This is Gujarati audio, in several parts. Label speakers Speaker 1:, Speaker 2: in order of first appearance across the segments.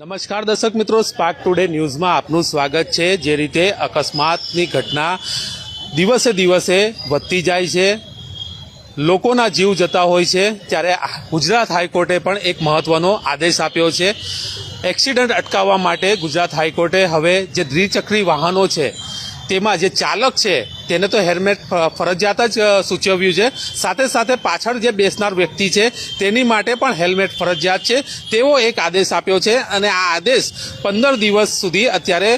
Speaker 1: નમસ્કાર દર્શક મિત્રો સ્પાર્ક ટુડે ન્યૂઝમાં આપનું સ્વાગત છે. જે રીતે અકસ્માતની ઘટના દિવસે દિવસે વધતી જાય છે. લોકોના જીવ જતા હોય છે. ત્યારે ગુજરાત હાઈકોર્ટે પણ એક મહત્વનો આદેશ આપ્યો છે. એક્સિડન્ટ અટકાવવા માટે ગુજરાત હાઈકોર્ટે હવે જે દ્વિચક્રી વાહનો છે, તેમાં જે ચાલક છે તેને તો હેલ્મેટ ફરજિયાત જ સૂચવ્યું છે. સાથે સાથે પાછળ જે બેસનાર વ્યક્તિ છે, તેની માટે પણ હેલ્મેટ ફરજિયાત છે. તેવો એક આદેશ આપ્યો છે અને આ આદેશ પંદર દિવસ સુધી અત્યારે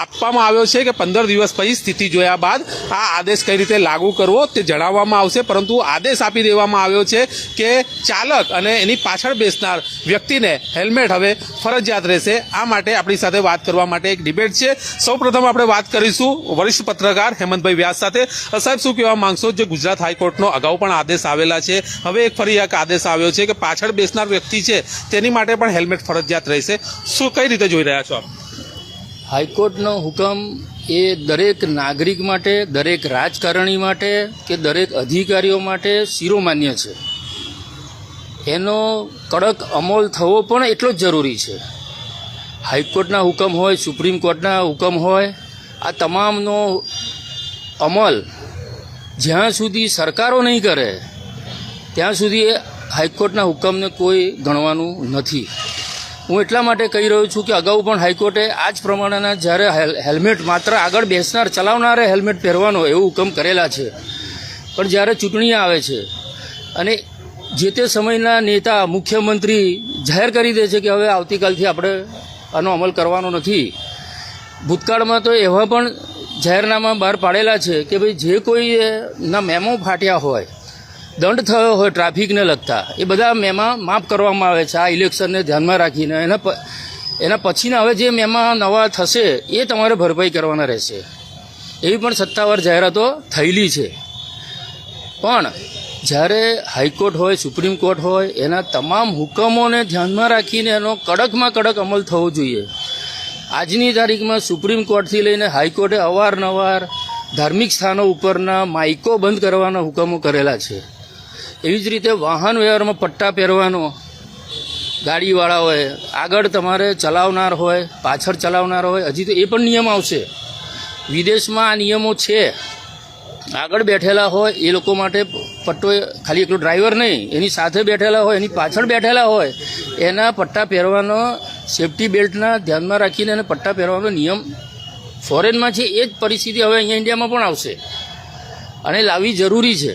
Speaker 1: આપવામાં આવ્યો છે કે પંદર દિવસ પછી સ્થિતિ જોયા બાદ આ આદેશ કઈ રીતે લાગુ કરવો તે જણાવવામાં આવશે. પરંતુ આદેશ આપી દેવામાં આવ્યો છે કે ચાલક અને એની પાછળ બેસનાર વ્યક્તિને હેલ્મેટ હવે ફરજિયાત રહેશે. આ માટે આપણી સાથે વાત કરવા માટે એક ડિબેટ છે. સૌપ્રથમ આપણે વાત કરીશું વરિષ્ઠ પત્રકાર હેમંતભાઈ વ્યાસ સાથે. સાહેબ, શું કહેવા માંગશો? જે ગુજરાત હાઈકોર્ટનો અગાઉ પણ આદેશ આવેલા છે, હવે એક ફરી એક આદેશ આવ્યો છે કે પાછળ બેસનાર વ્યક્તિ છે, તેની માટે પણ હેલ્મેટ ફરજિયાત રહેશે. શું કઈ રીતે જોઈ રહ્યા છો
Speaker 2: હાઈકોર્ટનો હુકમ એ દરેક નાગરિક માટે, દરેક રાજકારણી માટે કે દરેક અધિકારીઓ માટે શિરોમાન્ય છે. એનો કડક અમલ થવો પણ એટલો જ જરૂરી છે. હાઈકોર્ટના હુકમ હોય, સુપ્રીમ કોર્ટના હુકમ હોય, આ તમામનો અમલ જ્યાં સુધી સરકારો નહીં કરે, ત્યાં સુધી હાઈકોર્ટના હુકમને કોઈ ગણવાનું નથી. હું એટલા માટે કહી રહ્યો છું કે અગાઉ પણ હાઈકોર્ટે આ જ પ્રમાણેના જ્યારે હેલ- હેલ્મેટ માત્ર આગળ બેસનાર, ચલાવનારે હેલ્મેટ પહેરવાનો એવો હુકમ કરેલા છે. પણ જ્યારે ચૂંટણી આવે છે અને જે તે સમયના નેતા, મુખ્યમંત્રી જાહેર કરી દે છે કે હવે આવતીકાલથી આપણે આનો અમલ કરવાનો નથી, ભૂતકાળમાં તો એવા પણ જાહેરનામા બહાર પાડેલા છે કે ભાઈ જે કોઈ ના મેમો ફાટ્યા હોય, દંડ થયો હોય ટ્રાફિકને લગતા, એ બધા મેમા માફ કરવામાં આવે છે. આ ઇલેક્શનને ધ્યાનમાં રાખીને એના એના પછીના હવે જે મેમા નવા થશે, એ તમારે ભરપાઈ કરવાના રહેશે. એવી પણ સત્તાવાર જાહેરાતો થયેલી છે. પણ જ્યારે હાઈકોર્ટ હોય, સુપ્રીમ કોર્ટ હોય, એના તમામ હુકમોને ધ્યાનમાં રાખીને એનો કડકમાં કડક અમલ થવો જોઈએ. આજની તારીખમાં સુપ્રીમ કોર્ટથી લઈને હાઈકોર્ટે અવારનવાર ધાર્મિક સ્થાનો ઉપરના માઇકો બંધ કરવાના હુકમો કરેલા છે. એવી જ રીતે વાહન વ્યવહારમાં પટ્ટા પહેરવાનો ગાડીવાળા હોય આગળ તમારે ચલાવનાર હોય, પાછળ ચલાવનાર હોય, હજી તો એ પણ નિયમ આવશે. વિદેશમાં આ નિયમો છે. આગળ બેઠેલા હોય એ લોકો માટે પટ્ટો ખાલી એકલો ડ્રાઈવર નહીં, એની સાથે બેઠેલા હોય, એની પાછળ બેઠેલા હોય, એના પટ્ટા પહેરવાનો સેફટી બેલ્ટના ધ્યાનમાં રાખીને અને પટ્ટા પહેરવાનો નિયમ ફોરેનમાં છે, એ જ પરિસ્થિતિ હવે અહીંયા ઇન્ડિયામાં પણ આવશે. અને લાવવી જરૂરી છે.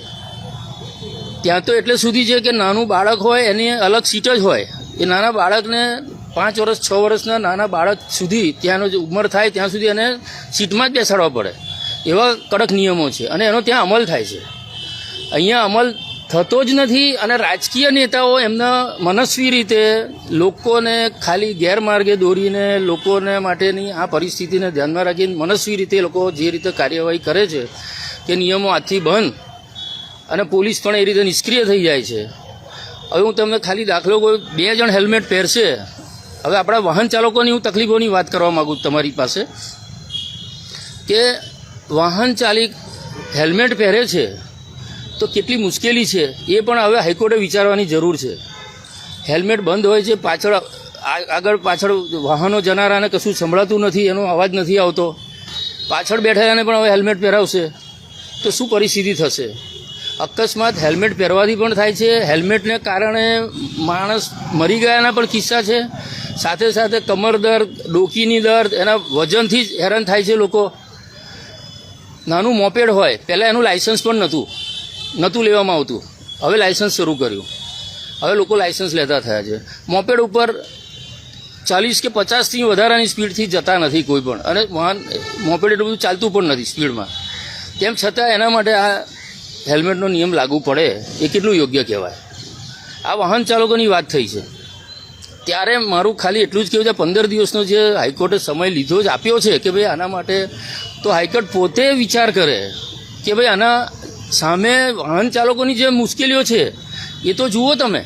Speaker 2: ત્યાં તો એટલે સુધી છે કે નાનું બાળક હોય, એની અલગ સીટ જ હોય. એ નાના બાળકને પાંચ વર્ષ, છ વર્ષના નાના બાળક સુધી ત્યાંનો જે ઉંમર થાય, ત્યાં સુધી એને સીટમાં જ બેસાડવા પડે. એવા કડક નિયમો છે. અને એનો ત્યાં અમલ થાય છે. અહીંયા અમલ થતો જ નથી અને રાજકીય નેતાઓ એમના મનસ્વી રીતે લોકોને ખાલી ગેરમાર્ગે દોરીને લોકોને માટેની આ પરિસ્થિતિને ધ્યાનમાં રાખીને મનસ્વી રીતે લોકો જે રીતે કાર્યવાહી કરે છે કે નિયમો હાથથી બંધ અને પોલીસ પણ એ રીતે નિષ્ક્રિય થઈ જાય છે. હવે હું તમને ખાલી દાખલો કોઈ બે જણ હેલ્મેટ પહેરશે. હવે આપણા વાહન ચાલકોની હું તકલીફોની વાત કરવા માગું તમારી પાસે કે વાહન ચાલિક હેલ્મેટ પહેરે છે તો કેટલી મુશ્કેલી છે? એ પણ હવે હાઈકોર્ટે વિચારવાની જરૂર છે. હેલ્મેટ બંધ હોય છે, પાછળ આગળ પાછળ વાહનો જનારાને કશું સંભળાતું નથી, એનો અવાજ નથી આવતો. પાછળ બેઠેલાને પણ હવે હેલ્મેટ પહેરાવશે. તો શું પરિસ્થિતિ થશે? અકસ્માત હેલ્મેટ પહેરવાથી પણ થાય છે. હેલ્મેટને કારણે માણસ મરી ગયાના પણ કિસ્સા છે. સાથે સાથે કમર દર્દ, ડોકીની દર્દ, એના વજનથી જ હેરાન થાય છે લોકો. નાનું મોપેડ હોય, પહેલાં એનું લાયસન્સ પણ નહોતું. નહોતું લેવામાં આવતું. હવે લાયસન્સ શરૂ કર્યું. હવે લોકો લાયસન્સ લેતા થયા છે. મોપેડ ઉપર ચાલીસ કે પચાસથી વધારાની સ્પીડથી જતા નથી કોઈ પણ. અને વાહન મોપેડ એટલું બધું ચાલતું પણ નથી સ્પીડમાં તેમ છતાં એના માટે આ હેલ્મેટનો નિયમ લાગુ પડે એ કેટલું યોગ્ય કહેવાય. આ વાહન ચાલકોની વાત થઈ છે. ત્યારે મારું ખાલી એટલું જ કહેવું છે, પંદર દિવસનો જે હાઈકોર્ટે સમય લીધો જ આપ્યો છે કે ભાઈ આના માટે તો હાઈકોર્ટ પોતે વિચાર કરે કે ભાઈ આના સામે વાહન ચાલકોની જે મુશ્કેલીઓ છે, એ તો જુઓ તમે.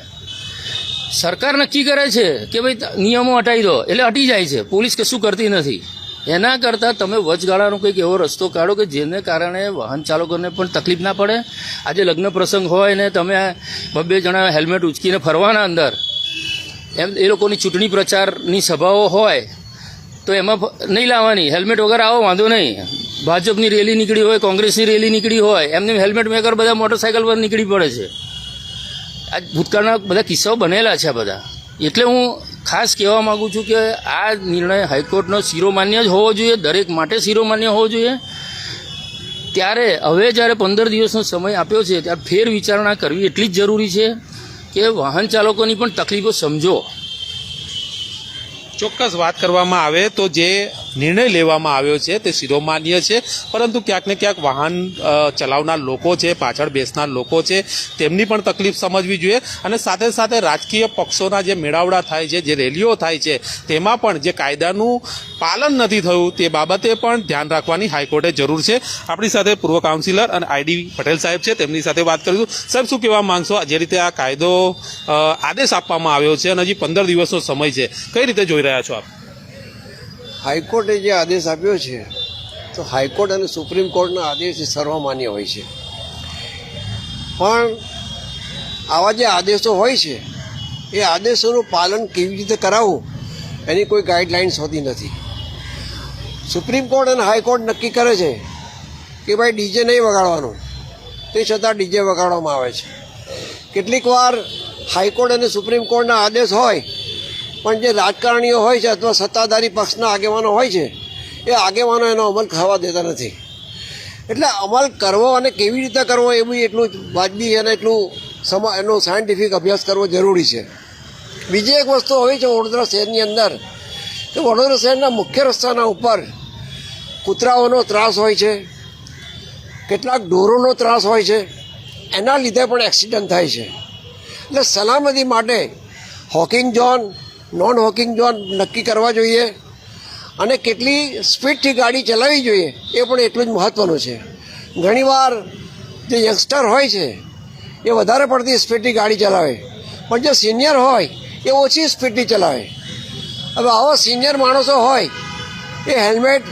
Speaker 2: સરકાર નક્કી કરે છે કે ભાઈ નિયમો હટાવી દો, એટલે હટી જાય છે. પોલીસ કશું કરતી નથી. એના કરતાં તમે વચગાળાનો કંઈક એવો રસ્તો કાઢો કે જેને કારણે વાહન ચાલકોને પણ તકલીફ ના પડે. આજે લગ્ન પ્રસંગ હોય ને તમે બબ્બે જણા હેલ્મેટ ઉચકીને ફરવાના અંદર, એમ એ લોકોની ચૂંટણી પ્રચારની સભાઓ હોય, તો એમાં નહીં લાવવાની. હેલ્મેટ વગર આવો, વાંધો નહીં. ભાજપની રેલી નીકળી હોય, કોંગ્રેસની રેલી નીકળી હોય, એમને હેલ્મેટ વગર બધા મોટરસાઇકલ પર નીકળી પડે છે. આ ભૂતકાળના બધા કિસ્સાઓ બનેલા છે બધા. એટલે હું ખાસ કહેવા માગું છું કે આ નિર્ણય હાઈકોર્ટનો શિરોમાન્ય જ હોવો જોઈએ, દરેક માટે શિરોમાન્ય હોવો જોઈએ. ત્યારે હવે જ્યારે પંદર દિવસનો સમય આપ્યો છે, ત્યારે ફેર વિચારણા કરવી એટલી જ જરૂરી છે કે વાહન ચાલકોની પણ તકલીફો સમજો.
Speaker 1: ચોક્કસ વાત કરવામાં આવે તો જે નિર્ણય લેવામાં આવ્યો છે, તે શિરોમાન્ય છે. પરંતુ ક્યાંક ને ક્યાંક વાહન ચલાવનાર લોકો છે, પાછળ બેસનાર લોકો છે, તેમની પણ તકલીફ સમજવી જોઈએ. અને સાથે સાથે રાજકીય પક્ષોના જે મેળાવડા થાય છે, જે રેલીઓ થાય છે, તેમાં પણ જે કાયદાનું પાલન નથી થયું, તે બાબતે પણ ધ્યાન રાખવાની હાઈકોર્ટે જરૂર છે. આપણી સાથે પૂર્વ કાઉન્સિલર અને આઈડી પટેલ સાહેબ છે, તેમની સાથે વાત કરીશું. સાહેબ, શું કહેવા માંગશો? જે રીતે આ કાયદો આદેશ આપવામાં આવ્યો છે અને હજી પંદર દિવસનો સમય છે. કઈ રીતે જોઈ રહ્યા છો આપ?
Speaker 3: હાઈકોર્ટે જે આદેશ આપ્યો છે, તો હાઈકોર્ટ અને સુપ્રીમ કોર્ટના આદેશ સર્વમાન્ય હોય છે. પણ આવા જે આદેશો હોય છે, એ આદેશોનું પાલન કેવી રીતે કરાવવું, એની કોઈ ગાઈડલાઇન્સ હોતી નથી. સુપ્રીમ કોર્ટ અને હાઈકોર્ટ નક્કી કરે છે કે ભાઈ ડીજે નહીં વગાડવાનું. તે છતાં ડીજે વગાડવામાં આવે છે. કેટલીક વાર હાઈકોર્ટ અને સુપ્રીમ કોર્ટના આદેશ હોય પણ જે રાજકારણીઓ હોય છે અથવા સત્તાધારી પક્ષના આગેવાનો હોય છે, એ આગેવાનો એનો અમલ થવા દેતા નથી. એટલે અમલ કરવો અને કેવી રીતે કરવો એ બી એટલું વાજબી અને એટલું સમા, એનો સાયન્ટિફિક અભ્યાસ કરવો જરૂરી છે. બીજી એક વસ્તુ હોય છે વડોદરા શહેરની અંદર કે વડોદરા શહેરના મુખ્ય રસ્તાના ઉપર કૂતરાઓનો ત્રાસ હોય છે, કેટલાક ઢોરોનો ત્રાસ હોય છે, એના લીધે પણ એક્સિડન્ટ થાય છે. એટલે સલામતી માટે hawking zone non hawking zone નક્કી કરવા જોઈએ અને કેટલી સ્પીડથી ગાડી ચલાવવી જોઈએ એ પણ એટલું જ મહત્ત્વનું છે. ઘણીવાર જે યંગસ્ટર હોય છે, એ વધારે પડતી સ્પીડથી ગાડી ચલાવે. પણ જે સિનિયર હોય, એ ઓછી સ્પીડથી ચલાવે. હવે આવો સિનિયર માણસો હોય, એ હેલ્મેટ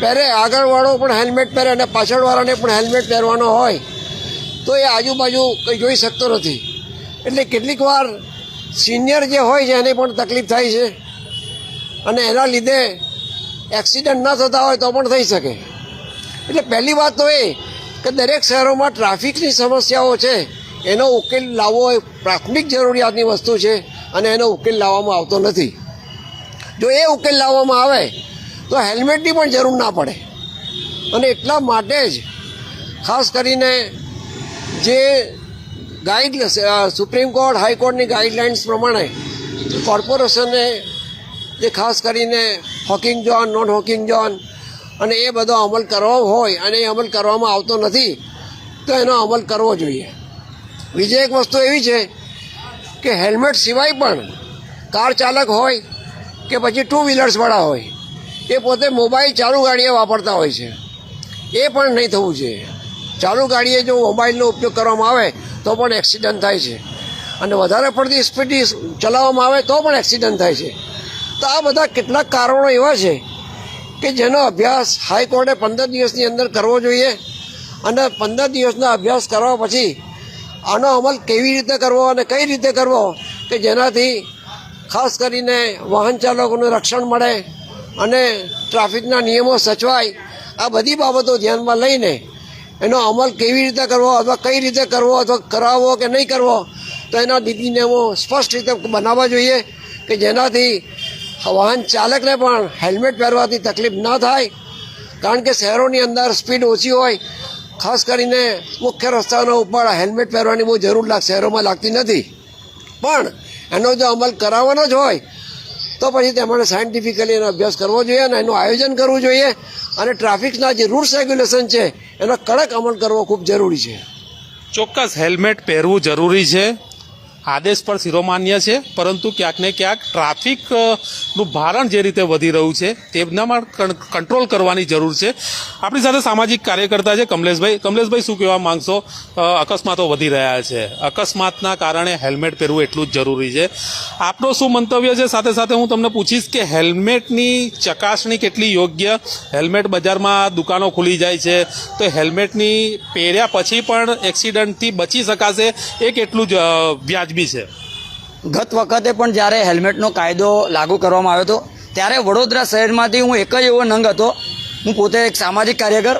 Speaker 3: પહેરે, આગળવાળો પણ હેલ્મેટ પહેરે અને પાછળવાળાને પણ હેલ્મેટ પહેરવાનો હોય, તો એ આજુબાજુ કંઈ જોઈ શકતો નથી. એટલે કેટલીક વાર સિનિયર જે હોય છે, એને પણ તકલીફ થાય છે. અને એના લીધે એક્સિડન્ટ ન થતા હોય તો પણ થઈ શકે. એટલે પહેલી વાત તો એ કે દરેક શહેરોમાં ટ્રાફિકની સમસ્યાઓ છે, એનો ઉકેલ લાવવો એ પ્રાથમિક જરૂરિયાતની વસ્તુ છે અને એનો ઉકેલ લાવવામાં આવતો નથી. જો એ ઉકેલ લાવવામાં આવે, તો હેલ્મેટની પણ જરૂર ના પડે. અને એટલા માટે જ ખાસ કરીને જે ગાઈડ સુપ્રીમ કોર્ટ હાઈકોર્ટની ગાઈડલાઇન્સ પ્રમાણે કોર્પોરેશને જે ખાસ કરીને hawking zone, non hawking zone અને એ બધો અમલ કરવો હોય અને એ અમલ કરવામાં આવતો નથી, તો એનો અમલ કરવો જોઈએ. બીજી એક વસ્તુ એવી છે કે હેલ્મેટ સિવાય પણ કાર ચાલક હોય કે પછી ટુ વ્હીલર્સવાળા હોય, એ પોતે મોબાઈલ ચાલુ ગાડીએ વાપરતા હોય છે. એ પણ નહીં થવું જોઈએ. ચાલુ ગાડીએ જો મોબાઈલનો ઉપયોગ કરવામાં આવે, તો પણ એક્સિડન્ટ થાય છે. અને વધારે પડતી સ્પીડથી ચલાવવામાં આવે, તો પણ એક્સિડન્ટ થાય છે. તો આ બધા કેટલાક કારણો એવા છે કે જેનો અભ્યાસ હાઈકોર્ટે પંદર દિવસની અંદર કરવો જોઈએ અને પંદર દિવસના અભ્યાસ કરવા પછી આનો અમલ કેવી રીતે કરવો અને કઈ રીતે કરવો કે જેનાથી ખાસ કરીને વાહન ચાલકોનું રક્ષણ મળે અને ટ્રાફિકના નિયમો સચવાય, આ બધી બાબતો ધ્યાનમાં લઈને એનો અમલ કેવી રીતે કરવો અથવા કઈ રીતે કરવો અથવા કરાવવો કે નહીં કરવો, તો એના નીતિ નિયમો સ્પષ્ટ રીતે બનાવવા જોઈએ કે જેનાથી વાહન ચાલકને પણ હેલ્મેટ પહેરવાથી તકલીફ ન થાય. કારણ કે શહેરોની અંદર સ્પીડ ઓછી હોય, ખાસ કરીને મુખ્ય રસ્તાના ઉપર હેલ્મેટ પહેરવાની બહુ જરૂર લાગ, શહેરોમાં લાગતી નથી. પણ એનો જો અમલ કરાવવાનો જ હોય તો પછી તેમણે સાયન્ટિફિકલી એનો અભ્યાસ કરવો જોઈએ અને એનું આયોજન કરવું જોઈએ. અને ટ્રાફિકના જે રૂલ્સ રેગ્યુલેશન છે, એનો કડક અમલ કરવો ખૂબ જરૂરી છે.
Speaker 1: ચોક્કસ હેલ્મેટ પહેરવું જરૂરી છે. આદેશ પણ શિરોમાન્ય છે, પરંતુ ક્યાંક ને ક્યાંક ટ્રાફિકનું ભારણ જે રીતે વધી રહ્યું છે તેમનામાં કંટ્રોલ કરવાની જરૂર છે. આપણી સાથે સામાજિક કાર્યકર્તા છે કમલેશભાઈ. કમલેશભાઈ, શું કહેવા માંગશો? અકસ્માતો વધી રહ્યા છે. અકસ્માતના કારણે હેલ્મેટ પહેરવું એટલું જ જરૂરી છે. આપનો શું મંતવ્ય છે? સાથે સાથે હું તમને પૂછીશ કે હેલ્મેટની ચકાસણી કેટલી યોગ્ય? હેલ્મેટ બજારમાં દુકાનો ખુલી જાય છે, તો હેલ્મેટની પહેર્યા પછી પણ એક્સિડન્ટથી બચી શકાશે? એ કેટલું જ અ, છે.
Speaker 4: ગત વખતે પણ જ્યારે હેલ્મેટનો કાયદો લાગુ કરવામાં આવ્યો હતો ત્યારે વડોદરા શહેરમાંથી હું એક જ એવો નંગ હતો હું પોતે એક સામાજિક કાર્યકર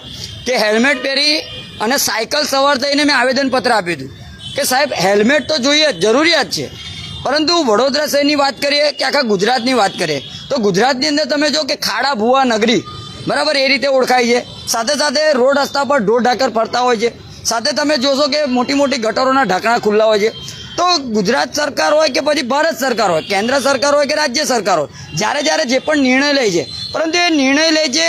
Speaker 4: કે હેલ્મેટ પહેરી અને સાયકલ સવાર થઈને મેં આવેદનપત્ર આપ્યું હતું. કે સાહેબ હેલ્મેટ તો જોઈએ જ, જરૂરિયાત છે. પરંતુ વડોદરા શહેરની વાત કરીએ કે આખા ગુજરાતની વાત કરીએ તો ગુજરાતની અંદર તમે જો કે ખાડા ભૂવા નગરી બરાબર એ રીતે ઓળખાય છે. સાથે સાથે રોડ રસ્તા પર ઢોર ઢાકર ફરતા હોય છે. સાથે તમે જોશો કે મોટી મોટી ગટરોના ઢાંકણા ખુલ્લા હોય છે. તો ગુજરાત સરકાર હોય કે પછી ભારત સરકાર હોય, કેન્દ્ર સરકાર હોય કે રાજ્ય સરકાર હોય, જ્યારે જ્યારે જે પણ નિર્ણય લે છે, પરંતુ એ નિર્ણય લે છે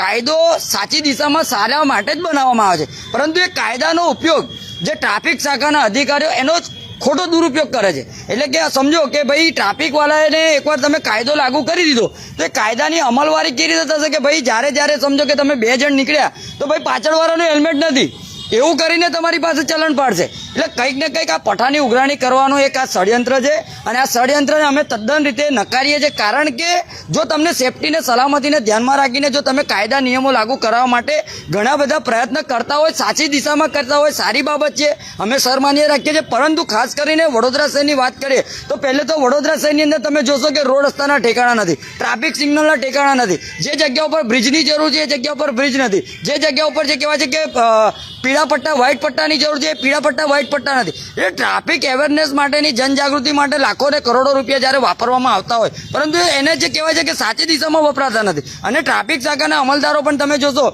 Speaker 4: કાયદો સાચી દિશામાં સારા માટે જ બનાવવામાં આવે છે. પરંતુ એ કાયદાનો ઉપયોગ જે ટ્રાફિક શાખાના અધિકારીઓ, એનો જ ખોટો દુરુપયોગ કરે છે. એટલે કે સમજો કે ભાઈ ટ્રાફિકવાળાને એકવાર તમે કાયદો લાગુ કરી દીધો, તો એ કાયદાની અમલવારી કેવી રીતે થશે કે ભાઈ જ્યારે જ્યારે સમજો કે તમે બે જણ નીકળ્યા, તો ભાઈ પાછળવાળાનું હેલ્મેટ નથી. એવું કરીને તમારી પાસે ચલણ પાડશે. એટલે કંઈક ને કંઈક આ પઠાની ઉઘરાણી કરવાનું એક આ ષડયંત્ર છે અને આ ષડયંત્રને અમે તદ્દન રીતે નકારીએ છીએ. કારણ કે જો તમને સેફટીને સલામતીને ધ્યાનમાં રાખીને જો તમે કાયદા નિયમો લાગુ કરાવવા માટે ઘણા બધા પ્રયત્ન કરતા હોય, સાચી દિશામાં કરતા હોય, સારી બાબત છે, અમે સરમાન્ય રાખીએ છીએ. પરંતુ ખાસ કરીને વડોદરા શહેરની વાત કરીએ, તો પહેલે તો વડોદરા શહેરની અંદર તમે જોશો કે રોડ રસ્તાના ઠેકાણા નથી ટ્રાફિક સિગ્નલના ઠેકાણા નથી. જે જગ્યા ઉપર બ્રિજની જરૂર છે, એ જગ્યા ઉપર બ્રિજ નથી. જે જગ્યા ઉપર જે કહેવાય છે કે પીળા પટ્ટા વ્હાઇટ પટ્ટાની જરૂર છે, પીળા પટ્ટા વ્હાઇટ પટ્ટા નથી. એટલે ટ્રાફિક અવેરનેસ માટેની જનજાગૃતિ માટે લાખો ને કરોડો રૂપિયા જ્યારે વાપરવામાં આવતા હોય. પરંતુ એને જે કહેવાય છે કે સાચી દિશામાં વપરાતા નથી. અને ટ્રાફિક શાખાના અમલદારો પણ તમે જોશો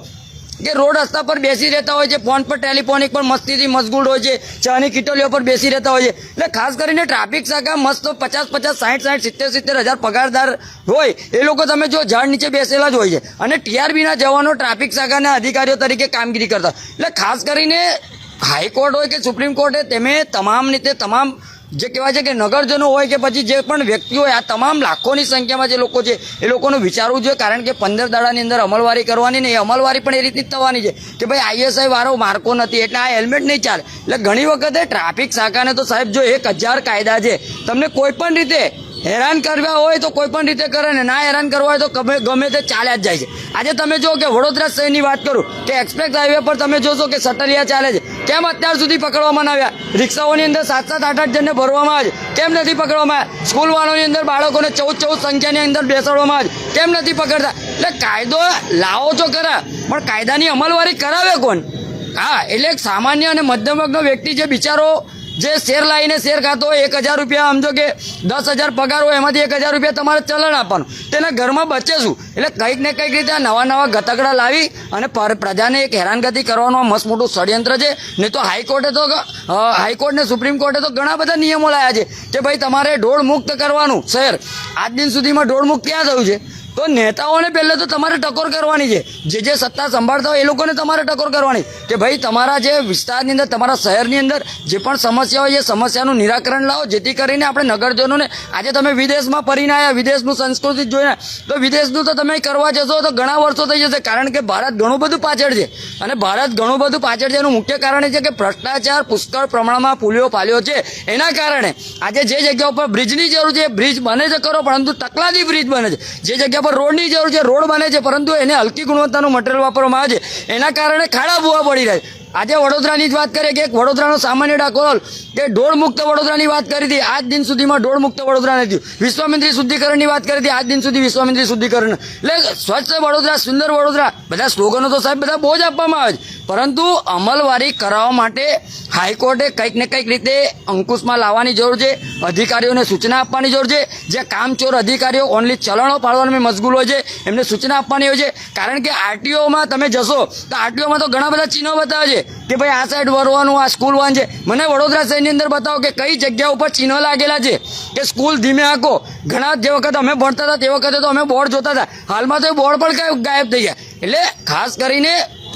Speaker 4: કે રોડ રસ્તા પર બેસી રહેતા હોય છે, ફોન પર ટેલિફોનિક પર મસ્તીથી મશગુલ હોય છે, ચાની કિટોલીઓ પર બેસી રહેતા હોય છે. એટલે ખાસ કરીને ટ્રાફિક શાખા મસ્ત પચાસ પચાસ સાઠ સાઠ સિત્તેર સિત્તેર હજાર પગારદાર હોય, એ લોકો તમે જો ઝાડ નીચે બેસેલા જ હોય છે. અને ટીઆરબીના જવાનો ટ્રાફિક શાખાના અધિકારીઓ તરીકે કામગીરી કરતા. એટલે ખાસ કરીને હાઈકોર્ટ હોય કે સુપ્રીમ કોર્ટે તેમે તમામ રીતે તમામ જે કહેવાય છે કે નગરજનો હોય કે પછી જે પણ વ્યક્તિ હોય, આ તમામ લાખોની સંખ્યામાં જે લોકો છે, એ લોકોનું વિચારવું જોઈએ, કારણ કે પંદર દાડાની અંદર અમલવારી કરવાની ને એ અમલવારી પણ એ રીતની થવાની છે કે ભાઈ આઈએસઆઈ વાળો માર્કો નથી, એટલે આ હેલ્મેટ નહીં ચાલે. એટલે ઘણી વખતે ટ્રાફિક શાખાને તો સાહેબ જો એક હજાર કાયદા છે, તમને કોઈ પણ રીતે હેરાન કરવા હોય તો કોઈ પણ રીતે કરે ને ના હેરાન કરવા હોય તો ગમે તે ચાલ્યા જ જાય છે. આજે તમે જો કે વડોદરા શહેરની વાત કરું, કે એક્સપ્રેસ હાઈવે પર તમે જોશો કે સટરિયા ચાલે છે. કેમ અત્યાર સુધી પકડવામાં આવ્યા? રિક્ષાઓની અંદર સાત સાત આઠ આઠ જણને ભરવામાં આવે કેમ નથી પકડવામાં આવ્યા? સ્કૂલ વાળોની અંદર બાળકોને ચૌદ ચૌદ સંખ્યાની અંદર બેસાડવામાં આવે કેમ નથી પકડતા? એટલે કાયદો લાવો તો ખરા, પણ કાયદાની અમલવારી કરાવે કોણ? હા, એટલે સામાન્ય અને મધ્યમ વર્ગનો વ્યક્તિ જે બિચારો જે શેર લાવીને શેર ખાતો હોય, એક હજાર રૂપિયા સમજો કે દસ હજાર પગાર હોય, એમાંથી એક હજાર રૂપિયા તમારે ચલણ આપવાનું. તેના ઘરમાં બચે શું? એટલે કંઈક ને કંઈક રીતે નવા નવા ગતકડા લાવી અને પર- પ્રજાને એક હેરાનગતિ કરવાનું મસ્ત મોટું ષડયંત્ર છે. નહીં તો હાઈકોર્ટે તો હાઈકોર્ટ ને સુપ્રીમ કોર્ટે તો ઘણા બધા નિયમો લાયા છે કે ભાઈ તમારે ઢોળ મુક્ત કરવાનું શહેર આજ દિન સુધીમાં ઢોળ મુક્ત ક્યાં થયું છે? તો નેતાઓને પહેલે તો તમારે ટકોર કરવાની છે. જે જે સત્તા સંભાળતા હોય એ લોકોને તમારે ટકોર કરવાની કે ભાઈ તમારા જે વિસ્તારની અંદર, તમારા શહેરની અંદર જે પણ સમસ્યા હોય, એ સમસ્યાનું નિરાકરણ લાવો, જેથી કરીને આપણે નગરજનોને આજે તમે વિદેશમાં ફરીને આવ્યા વિદેશનું સંસ્કૃતિ જોઈને, તો વિદેશનું તો તમે કરવા જશો તો ઘણા વર્ષો થઈ જશે, કારણ કે ભારત ઘણું બધું પાછળ છે. અને ભારત ઘણું બધું પાછળ છે એનું મુખ્ય કારણ એ છે કે ભ્રષ્ટાચાર પુષ્કળ પ્રમાણમાં ફૂલ્યો પાલ્યો છે. એના કારણે આજે જે જગ્યા ઉપર બ્રિજની જરૂર છે બ્રિજ બને છે કરો પરંતુ તકલાદી બ્રિજ બને છે. જે જગ્યા પર રોડની જરૂર છે, રોડ બને છે, પરંતુ એને હલકી ગુણવત્તાનું મટીરિયલ વાપરવામાં આવે છે. એના કારણે ખાડા ભૂવા પડી રહ્યા છે. આજે વડોદરાની જ વાત કરીએ કે એક વડોદરાનો સામાન્ય ડાકોલ કે ઢોળ મુક્ત વડોદરાની વાત કરી હતી, આજ દિન સુધીમાં ઢોળ મુક્ત વડોદરા નથી. વિશ્વામિત્રી શુદ્ધિકરણની વાત કરી હતી, આજ દિન સુધી વિશ્વામિત્રી શુદ્ધિકરણ. એટલે સ્વચ્છ વડોદરા, સુંદર વડોદરા, બધા સ્લોગનો તો સાહેબ બધા બહુ જ આપવામાં આવે છે. પરંતુ અમલવારી કરાવવા માટે હાઈકોર્ટે કંઈક ને કંઈક રીતે અંકુશમાં લાવવાની જરૂર છે, અધિકારીઓને સૂચના આપવાની જરૂર છે. જે કામચોર અધિકારીઓ ઓનલી ચલણો પાડવામાં મજગૂલ હોય છે, એમને સૂચના આપવાની હોય છે. કારણ કે આરટીઓમાં તમે જશો, તો આરટીઓમાં તો ઘણા બધા ચિહ્નો બતાવે છે. કે ભાઈ આ સાઈડ વરવાનું, આ સ્કૂલ વાન છે. મને વડોદરા શહેરની અંદર બતાવો કે કઈ જગ્યા ઉપર ચિહ્નો લાગેલા છે. કે સ્કૂલ ધીમે આંકો. ઘણા જે વખત અમે ભણતા હતા તે વખતે તો અમે બોર્ડ જોતા હતા. હાલમાં તો એ બોર્ડ પણ ગાયબ- ગાયબ થઈ ગયા. એટલે ખાસ કરીને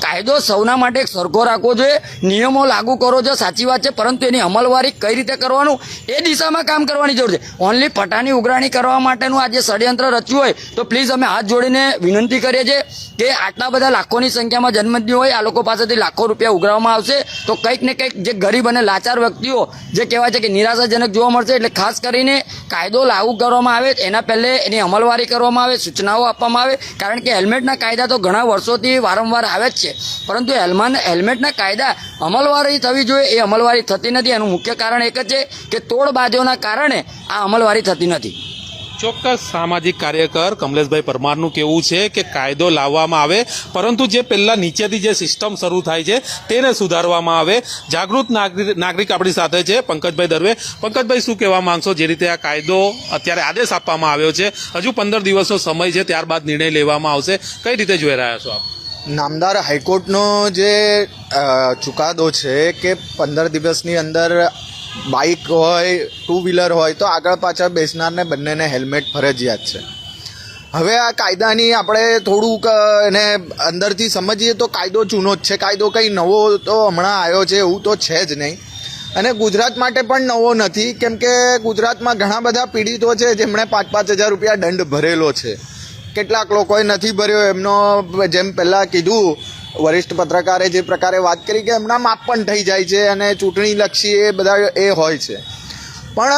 Speaker 4: કાયદો સૌના માટે સરખો રાખવો જોઈએ, નિયમો લાગુ કરો છો સાચી વાત છે, પરંતુ એની અમલવારી કઈ રીતે કરવાનું, એ દિશામાં કામ કરવાની જરૂર છે. ઓનલી પટાની ઉઘરાણી કરવા માટેનું આ જે ષડયંત્ર રચ્યું હોય, તો પ્લીઝ અમે હાથ જોડીને વિનંતી કરીએ છીએ કે આટલા બધા લાખોની સંખ્યામાં જન્મદિન હોય, આ લોકો પાસેથી લાખો રૂપિયા ઉઘરાવવામાં આવશે, તો કંઈક ને કંઈક જે ગરીબ અને લાચાર વ્યક્તિઓ, જે કહેવાય છે કે નિરાશાજનક જોવા મળશે, એટલે ખાસ કરીને કાયદો લાગુ કરવામાં આવે, એના પહેલે એની અમલવારી કરવામાં આવે, સૂચનાઓ આપવામાં આવે, કારણ કે હેલ્મેટના કાયદા તો ઘણા વર્ષોથી વારંવાર આવે જ છે. છે. પરંતુ હેલ્માન હેલ્મેટના કાયદા અમલવારી થવી જોઈએ, એ અમલવારી થતી નથી. એનું મુખ્ય કારણ એક જ છે કે તોડબાજોના કારણે આ અમલવારી થતી નથી.
Speaker 1: ચોક્કસ સામાજિક કાર્યકર કમલેશભાઈ પરમારનું કેવું છે કે કાયદો લાવવામાં આવે, પરંતુ જે પહેલાં નીચેથી જે સિસ્ટમ શરૂ થાય છે, તેને સુધારવામાં આવે. જાગૃત નાગરિક આપણી સાથે છે, પંકજભાઈ દરવે. પંકજભાઈ, શું કહેવા માંગશો? જે રીતે આ કાયદો અત્યારે આદેશ આપવામાં આવ્યો છે, હજુ પંદર દિવસનો સમય છે, ત્યારબાદ નિર્ણય લેવામાં આવશે. કઈ રીતે જોઈ રહ્યા છો આપ?
Speaker 5: નામદાર હાઈકોર્ટનો જે ચુકાદો છે કે પંદર દિવસની અંદર બાઇક હોય, ટુ વ્હીલર હોય, તો આગળ પાછળ બેસનારને બંનેને હેલ્મેટ ફરજિયાત છે. હવે આ કાયદાની આપણે થોડુંક એને અંદરથી સમજીએ તો કાયદો જૂનો જ છે. કાયદો કંઈ નવો તો હમણાં આવ્યો છે, એવું તો છે જ નહીં. અને ગુજરાત માટે પણ નવો નથી, કેમ કે ગુજરાતમાં ઘણા બધા પીડિતો છે, જેમણે પાંચ પાંચ હજાર રૂપિયા દંડ ભરેલો છે. કેટલાક લોકોએ નથી ભર્યો. એમનો જેમ પહેલાં કીધું, વરિષ્ઠ પત્રકારે જે પ્રકારે વાત કરી કે એમના માપ પણ થઈ જાય છે અને ચૂંટણીલક્ષી એ બધા એ હોય છે. પણ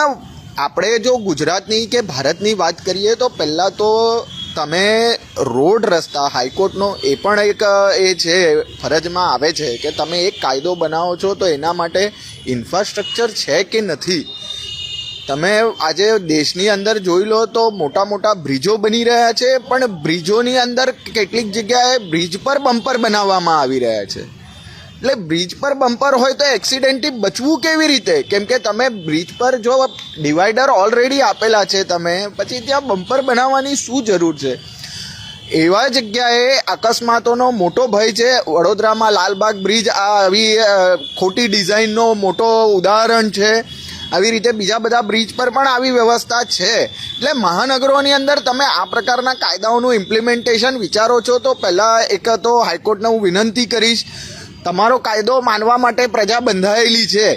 Speaker 5: આપણે જો ગુજરાતની કે ભારતની વાત કરીએ તો પહેલાં તો તમે રોડ રસ્તા, હાઈકોર્ટનો એ પણ એક, એ છે, ફરજમાં આવે છે કે તમે એક કાયદો બનાવો છો તો એના માટે ઇન્ફ્રાસ્ટ્રક્ચર છે કે નથી? તમે આજે દેશની અંદર જોઈ લો તો મોટા મોટા બ્રિજો બની રહ્યા છે, પણ બ્રિજોની અંદર કેટલીક જગ્યાએ બ્રિજ પર બમ્પર બનાવવામાં આવી રહ્યા છે. એટલે બ્રિજ પર બમ્પર હોય તો એક્સિડન્ટથી બચવું કેવી રીતે? કેમ કે તમે બ્રિજ પર જો ડિવાઈડર ઓલરેડી આપેલા છે તમે, પછી ત્યાં બમ્પર બનાવવાની શું જરૂર છે? એવા જગ્યાએ અકસ્માતોનો મોટો ભય છે. વડોદરામાં લાલબાગ બ્રિજ આ આવી ખોટી ડિઝાઇનનો મોટો ઉદાહરણ છે. આવી રીતે બીજા બધા બ્રિજ પર પણ આવી વ્યવસ્થા છે. એટલે મહાનગરોની અંદર તમે આ પ્રકારના કાયદાઓનું ઇમ્પ્લિમેન્ટેશન વિચારો છો તો પહેલાં એક તો હાઈકોર્ટને હું વિનંતી કરીશ, તમારો કાયદો માનવા માટે પ્રજા બંધાયેલી છે.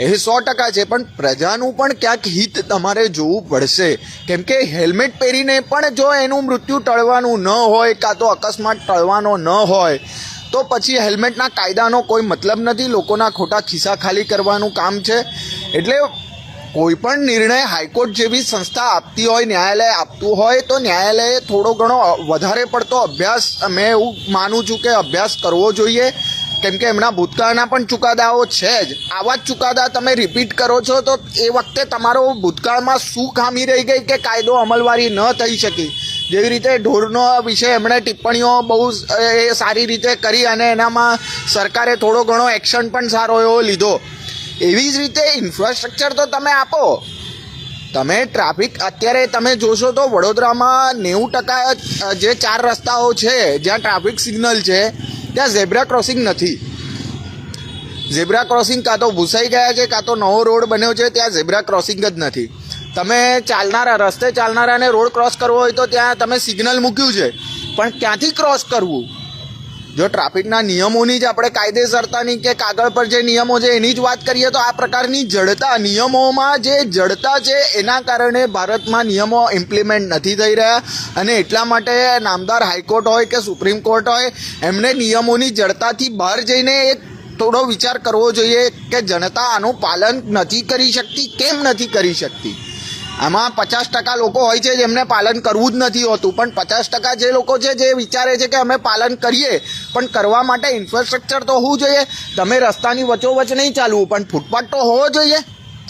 Speaker 5: એ સો ટકા છે, પણ પ્રજાનું પણ ક્યાંક હિત તમારે જોવું પડશે. કેમ કે હેલ્મેટ પહેરીને પણ જો એનું મૃત્યુ ટળવાનું ન હોય, કાં તો અકસ્માત ટળવાનો ન હોય, તો પછી હેલ્મેટના કાયદાનો કોઈ મતલબ નથી. લોકોના ખોટા ખિસ્સા ખાલી કરવાનું કામ છે. એટલે કોઈ પણ નિર્ણય હાઈકોર્ટ જેવી સંસ્થા આપતી હોય, ન્યાયાલય આપતું હોય, તો ન્યાયાલયે થોડો ઘણો વધારે પડતો અભ્યાસ, મેં એવું માનું છું કે અભ્યાસ કરવો જોઈએ. કેમ કે એમના ભૂતકાળના પણ ચુકાદાઓ છે જ. આવા જ ચુકાદા તમે રિપીટ કરો છો, તો એ વખતે તમારો ભૂતકાળમાં શું ખામી રહી ગઈ કે કાયદો અમલવારી ન થઈ શકી? જેવી રીતે ઢોરનો વિશે એમણે ટિપ્પણીઓ બહુ એ સારી રીતે કરી અને એનામાં સરકારે થોડો ઘણો એક્શન પણ સારો એવો લીધો. એવી જ રીતે ઇન્ફ્રાસ્ટ્રક્ચર તો તમે આપો. તમે ટ્રાફિક અત્યારે તમે જોશો તો વડોદરામાં નેવું ટકા જે ચાર રસ્તાઓ છે, જ્યાં ટ્રાફિક સિગ્નલ છે, ત્યાં ઝેબ્રા ક્રોસિંગ નથી. ઝેબ્રા ક્રોસિંગ કાં તો ભૂસાઈ ગયા છે, કાં તો નવો રોડ બન્યો છે, ત્યાં ઝેબ્રા ક્રોસિંગ જ નથી. તમે ચાલનારા, રસ્તે ચાલનારાને રોડ ક્રોસ કરવો હોય તો ત્યાં તમે સિગ્નલ મૂક્યું છે. પણ ક્યાંથી ક્રોસ કરવું? જો ટ્રાફિકના નિયમોની જ આપણે કાયદેસરતાની કે કાગળ પર જે નિયમો છે એની જ વાત કરીએ તો આ પ્રકારની જડતા નિયમોમાં જે જડતા છે એના કારણે ભારતમાં નિયમો ઇમ્પ્લિમેન્ટ નથી થઈ રહ્યા. અને એટલા માટે નામદાર હાઈકોર્ટ હોય કે સુપ્રીમ કોર્ટ હોય, એમને નિયમોની જડતાથી બહાર જઈને એક થોડો વિચાર કરવો જોઈએ કે જનતા આનું પાલન નથી કરી શકતી, કેમ નથી કરી શકતી? આમાં પચાસ ટકા લોકો હોય છે જેમને પાલન કરવું જ નથી હોતું. પણ પચાસ ટકા જે લોકો છે જે વિચારે છે કે અમે પાલન કરીએ, પણ કરવા માટે ઇન્ફ્રાસ્ટ્રક્ચર તો હોવું જોઈએ. તમે રસ્તાની વચોવચ નહીં ચાલવું, પણ ફૂટપાથ તો હોવો જોઈએ.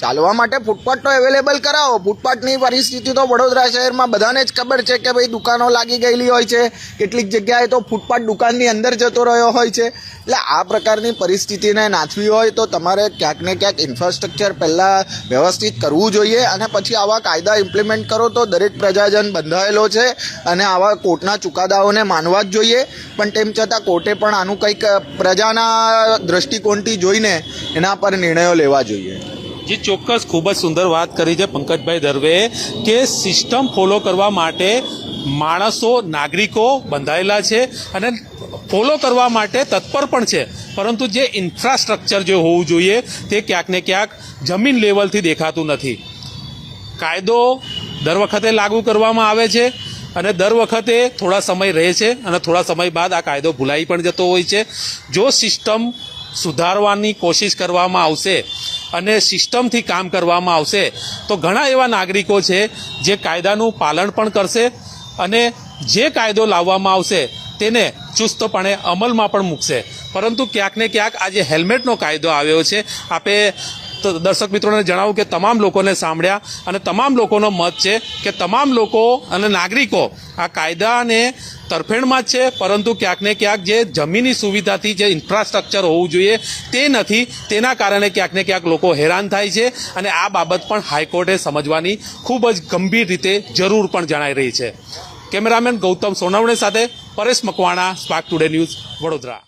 Speaker 5: ચાલવા માટે ફૂટપાથ તો અવેલેબલ કરાવો. ફૂટપાથની પરિસ્થિતિ તો વડોદરા શહેરમાં બધાને જ ખબર છે કે ભાઈ દુકાનો લાગી ગયેલી હોય છે. કેટલીક જગ્યાએ તો ફૂટપાથ દુકાનની અંદર જતો રહ્યો હોય છે. એટલે આ પ્રકારની પરિસ્થિતિને નાથવી હોય તો તમારે ક્યાંક ને ક્યાંક ઇન્ફ્રાસ્ટ્રક્ચર પહેલાં વ્યવસ્થિત કરવું જોઈએ અને પછી આવા કાયદા ઇમ્પ્લિમેન્ટ કરો તો દરેક પ્રજાજન બંધાયેલો છે અને આવા કોર્ટના ચુકાદાઓને માનવા જ જોઈએ. પણ તેમ છતાં કોર્ટે પણ આનું કંઈક પ્રજાના દ્રષ્ટિકોણથી જોઈને એના પર નિર્ણયો લેવા જોઈએ.
Speaker 1: જે, ચોક્કસ ખૂબ જ સુંદર વાત કરી છે પંકજભાઈ દરવે કે સિસ્ટમ ફોલો કરવા માટે માણસો, નાગરિકો બંધાયેલા છે અને ફોલો કરવા માટે તત્પર પણ છે. પરંતુ જે ઇન્ફ્રાસ્ટ્રક્ચર જે હોવું જોઈએ તે ક્યાંક ને ક્યાંક જમીન લેવલથી દેખાતું નથી. કાયદો દર વખતે લાગુ કરવામાં આવે છે અને દર વખતે થોડા સમય રહે છે અને થોડા સમય બાદ આ કાયદો ભૂલાઈ પણ જતો હોય છે. જો સિસ્ટમ સુધારવાની કોશિશ કરવામાં આવશે અને સિસ્ટમથી કામ કરવામાં આવશે. તો ઘણા એવા નાગરિકો છે જે કાયદાનું પાલન પણ કરશે અને જે કાયદો લાવવામાં આવશે તેને ચુસ્તપણે અમલમાં પણ મૂકશે. પરંતુ ક્યાંક ને ક્યાંક આજે હેલ્મેટનો કાયદો આવ્યો છે. આપે તો દર્શક મિત્રોને જણાવું કે તમામ લોકોને સાંભળ્યા અને તમામ લોકોનો મત છે કે તમામ લોકો અને નાગરિકો આ કાયદાને તરફેણમાં જ છે, પરંતુ ક્યાંક ને ક્યાંક જે જમીની સુવિધાથી જે ઇન્ફ્રાસ્ટ્રક્ચર હોવું જોઈએ તે નથી, તેના કારણે ક્યાંક ને ક્યાંક લોકો હેરાન થાય છે અને આ બાબત પણ હાઈકોર્ટે સમજવાની ખૂબ જ ગંભીર રીતે જરૂર પણ જણાઈ રહી છે. કેમેરામેન ગૌતમ સોનવણે સાથે Paresh Makwana, Spark Today News Vadodara.